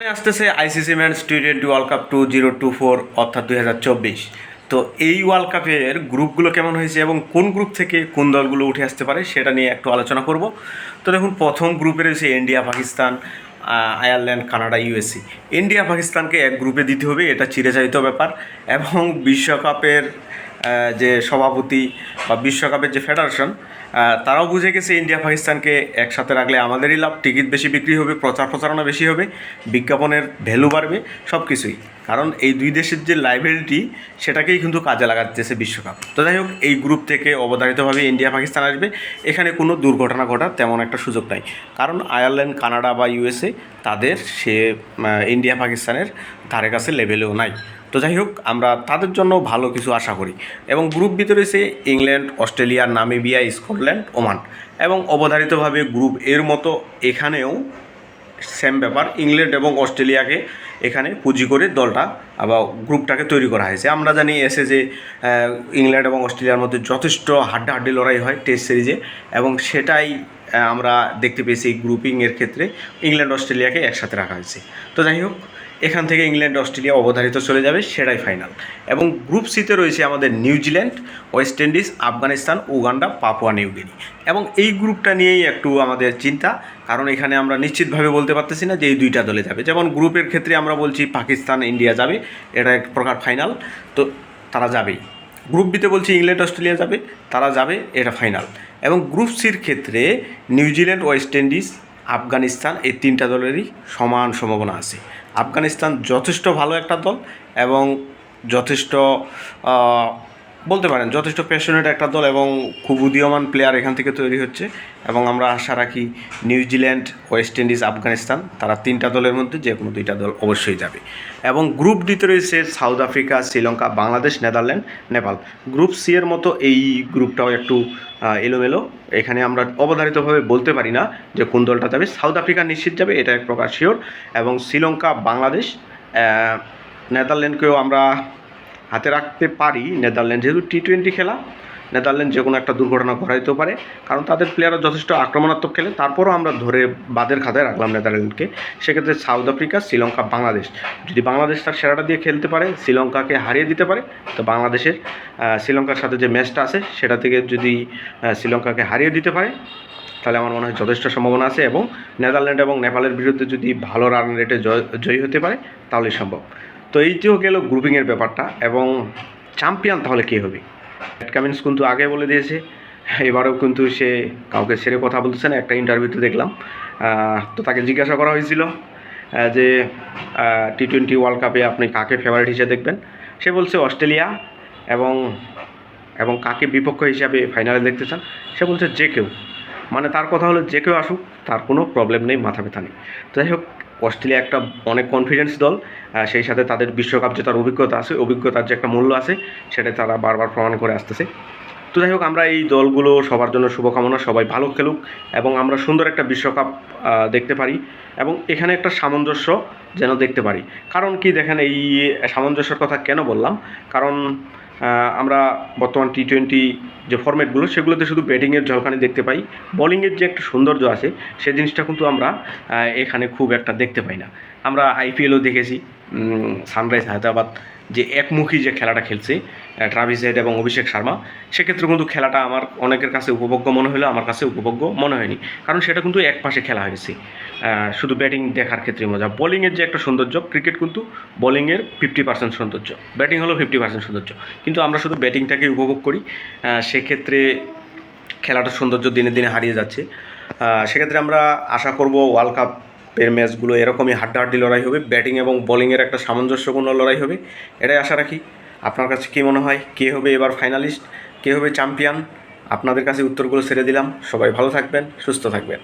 আসতেছে ICC men's T twenty world cup two zero two four অর্থাৎ দুই হাজার চব্বিশ। তো এই ওয়ার্ল্ড কাপের গ্রুপগুলো কেমন হয়েছে এবং কোন গ্রুপ থেকে কোন দলগুলো উঠে আসতে পারে সেটা নিয়ে একটু আলোচনা করব। তো দেখুন, প্রথম গ্রুপে রয়েছে India, Pakistan Ireland, Canada USC India, পাকিস্তানকে এক গ্রুপে দিতে হবে, এটা চিরচারিত ব্যাপার। এবং বিশ্বকাপের যে সভাপতি বা বিশ্বকাপের যে ফেডারেশন তারাও বুঝে গেছে ইন্ডিয়া পাকিস্তানকে একসাথে রাখলে আমাদেরই লাভ, টিকিট বেশি বিক্রি হবে, প্রচার প্রচারণা বেশি হবে, বিজ্ঞাপনের ভ্যালু বাড়বে সব কিছুই কারণ এই দুই দেশের যে লাইব্রেরিটি সেটাকেই কিন্তু কাজে লাগাতেছে বিশ্বকাপ। তো যাই হোক, এই গ্রুপ থেকে অবধারিতভাবে ইন্ডিয়া পাকিস্তান আসবে। এখানে কোনো দুর্ঘটনা ঘটার তেমন একটা সুযোগ নাই। কারণ আয়ারল্যান্ড, কানাডা বা ইউএসএ তাদের সে ইন্ডিয়া পাকিস্তানের ধারে কাছে লেভেলেও নাই। তো যাই হোক, আমরা তাদের জন্য ভালো কিছু আশা করি। এবং গ্রুপ ভিতরে রয়েছে England, Australia, Namibia, Scotland, Oman এবং অবধারিতভাবে গ্রুপ এর মতো এখানেও সেম ব্যাপার, ইংল্যান্ড এবং অস্ট্রেলিয়াকে এখানে পুঁজি করে দলটা আবার গ্রুপটাকে তৈরি করা হয়েছে। আমরা জানি এসে যে ইংল্যান্ড এবং অস্ট্রেলিয়ার মধ্যে যথেষ্ট হাড্ডাহাড্ডি লড়াই হয় টেস্ট সিরিজে এবং সেটাই আমরা দেখতে পেয়েছি গ্রুপিংয়ের ক্ষেত্রে ইংল্যান্ড অস্ট্রেলিয়াকে একসাথে রাখা হয়েছে। তো যাই হোক এখান থেকে ইংল্যান্ড, অস্ট্রেলিয়া অবধারিত চলে যাবে সেটাই ফাইনাল এবং গ্রুপ সিতে রয়েছে আমাদের New Zealand west Indies, Afghanistan, Uganda, Papua New Guinea এবং এই গ্রুপটা নিয়েই একটু আমাদের চিন্তা, কারণ এখানে আমরা নিশ্চিতভাবে বলতে পারতেছি না যে এই দুইটা দলে যাবে। যেমন গ্রুপের ক্ষেত্রে আমরা বলছি পাকিস্তান, ইন্ডিয়া যাবে, এটা এক প্রকার ফাইনাল তো তারা যাবেই। গ্রুপ বিতে বলছি ইংল্যান্ড, অস্ট্রেলিয়া যাবে, তারা যাবে, এটা ফাইনাল এবং গ্রুপ সির ক্ষেত্রে নিউজিল্যান্ড ওয়েস্ট ইন্ডিজ, আফগানিস্তান, এই তিনটা দলেরই সমান সম্ভাবনা আছে। আফগানিস্তান যথেষ্ট ভালো একটা দল এবং যথেষ্ট বলতে পারেন, যথেষ্ট প্যাশনেট একটা দল এবং খুব উদীয়মান প্লেয়ার এখান থেকে তৈরি হচ্ছে। এবং আমরা আশা রাখি নিউজিল্যান্ড ওয়েস্ট ইন্ডিজ, আফগানিস্তান, তারা তিনটা দলের মধ্যে যে কোনো দুইটা দল অবশ্যই যাবে। এবং গ্রুপ ডিতে রয়েছে South Africa, Sri Lanka, Bangladesh, Netherland, Nepal. Group C এর মতো এই গ্রুপটাও একটু এলোমেলো। এখানে আমরা অবধারিতভাবে বলতে পারি না যে কোন দলটা যাবে। সাউথ আফ্রিকা নিশ্চিত যাবে, এটা এক প্রকার শিওর এবং শ্রীলঙ্কা, বাংলাদেশ নেদারল্যান্ডকেও আমরা হাতে রাখতে পারি নেদারল্যান্ড। যেহেতু টি টোয়েন্টি খেলা, নেদারল্যান্ড যে কোনো একটা দুর্ঘটনা ঘটাইতেও পারে। কারণ তাদের প্লেয়াররা যথেষ্ট আক্রমণাত্মক খেলে, তারপরও আমরা ধরে বাদের খাতায় রাখলাম নেদারল্যান্ডকে। সেক্ষেত্রে সাউথ আফ্রিকা শ্রীলঙ্কা বাংলাদেশ যদি বাংলাদেশ তার সেরাটা দিয়ে খেলতে পারে শ্রীলঙ্কাকে হারিয়ে দিতে পারে, তো বাংলাদেশের শ্রীলঙ্কার সাথে যে ম্যাচটা আছে, সেটা থেকে যদি শ্রীলঙ্কাকে হারিয়ে দিতে পারে, তাহলে আমার মনে হয় যথেষ্ট সম্ভাবনা আছে এবং নেদারল্যান্ড এবং নেপালের বিরুদ্ধে যদি ভালো রান রেটে জয়, জয়ী হতে পারে, তাহলেই সম্ভব। তো এইটিও গেল গ্রুপিংয়ের ব্যাপারটা এবং চ্যাম্পিয়ন তাহলে কে হবে? প্যাট কামিন্স কিন্তু আগে বলে দিয়েছে, এবারেও কিন্তু সে কাউকে ছেড়ে কথা বলতেছে না, একটা ইন্টারভিউতে দেখলাম। তো তাকে জিজ্ঞাসা করা হয়েছিল যে টি টোয়েন্টি ওয়ার্ল্ড কাপে আপনি কাকে ফেভারিট হিসেবে দেখবেন? সে বলছে অস্ট্রেলিয়া এবং এবং কাকে বিপক্ষ হিসাবে ফাইনালে দেখতে চান? সে বলছে যে কেউ। মানে তার কথা হলো যে কেউ আসুক, তার কোনো প্রবলেম নেই, মাথা ব্যথা নেই। যাই হোক অস্ট্রেলিয়া একটা অনেক কনফিডেন্স দল সেই সাথে তাদের বিশ্বকাপ জেতার অভিজ্ঞতা আছে, অভিজ্ঞতার যে একটা মূল্য আছে সেটা তারা বারবার প্রমাণ করে আসতেছে। তো যাই হোক, আমরা এই দলগুলো সবার জন্য শুভকামনা, সবাই ভালো খেলুক এবং আমরা সুন্দর একটা বিশ্বকাপ দেখতে পারি এবং এখানে একটা সামঞ্জস্য যেন দেখতে পারি। কারণ কি, দেখেন এই সামঞ্জস্যের কথা কেন বললাম? কারণ আমরা বর্তমান টি টোয়েন্টি যে ফর্ম্যাটগুলো সেগুলোতে শুধু ব্যাটিংয়ের ঝলকানি দেখতে পাই। বলিংয়ের যে একটা সৌন্দর্য আছে, সে জিনিসটা কিন্তু আমরা এখানে খুব একটা দেখতে পাই না। আমরা আইপিএলও দেখেছি। সানরাইজ হায়দ্রাবাদ যে একমুখী যে খেলাটা খেলছে ট্রাভিস হেড এবং অভিষেক শর্মা, সেক্ষেত্রে কিন্তু খেলাটা আমার অনেকের কাছে উপভোগ্য মনে হলেও আমার কাছে উপভোগ্য মনে হয়নি। কারণ সেটা কিন্তু এক পাশে খেলা হয়েছে শুধু ব্যাটিং দেখার ক্ষেত্রে মজা। বোলিংয়ের যে একটা সৌন্দর্য ক্রিকেট কিন্তু বোলিংয়ের ফিফটি পার্সেন্ট সৌন্দর্য। ব্যাটিং হলো ফিফটি পার্সেন্ট সৌন্দর্য। কিন্তু আমরা শুধু ব্যাটিংটাকে উপভোগ করি সেক্ষেত্রে খেলাটার সৌন্দর্য দিনে দিনে হারিয়ে যাচ্ছে। সেক্ষেত্রে আমরা আশা করব ওয়ার্ল্ড কাপের ম্যাচগুলো এরকমই হাড্ডাহাড্ডি লড়াই হবে, ব্যাটিং এবং বোলিংয়ের একটা সামঞ্জস্যপূর্ণ লড়াই হবে, এটাই আশা রাখি। আপনার কাছে কী মনে হয়? কে হবে এবার ফাইনালিস্ট কে হবে চ্যাম্পিয়ন আপনাদের কাছে উত্তরগুলো ছেড়ে দিলাম। সবাই ভালো থাকবেন, সুস্থ থাকবেন।